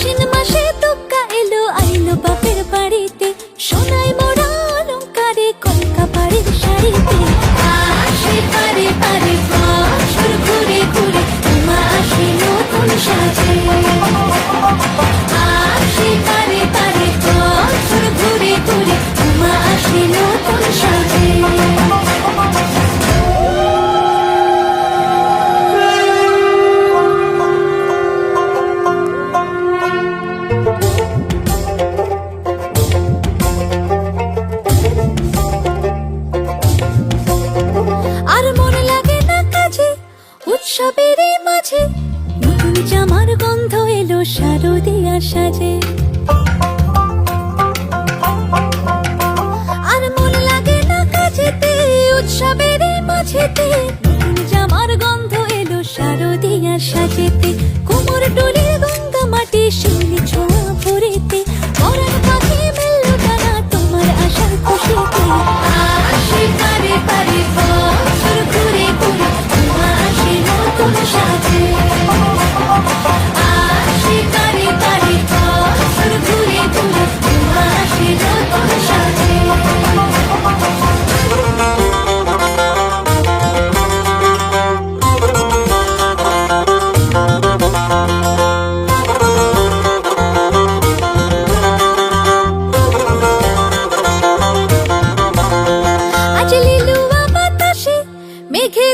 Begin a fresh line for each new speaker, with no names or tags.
আশ্বিন মাসে তুক্কা এলো আইলো পাপা সবেরই মাঝে নতুন জামার গন্ধ এলো শারদিয়া সাজে আর মন লাগে না কাজেতে, উৎসবেরই মাঝেতে নতুন জামার গন্ধ এলো শারদিয়া সাজেতে কোমল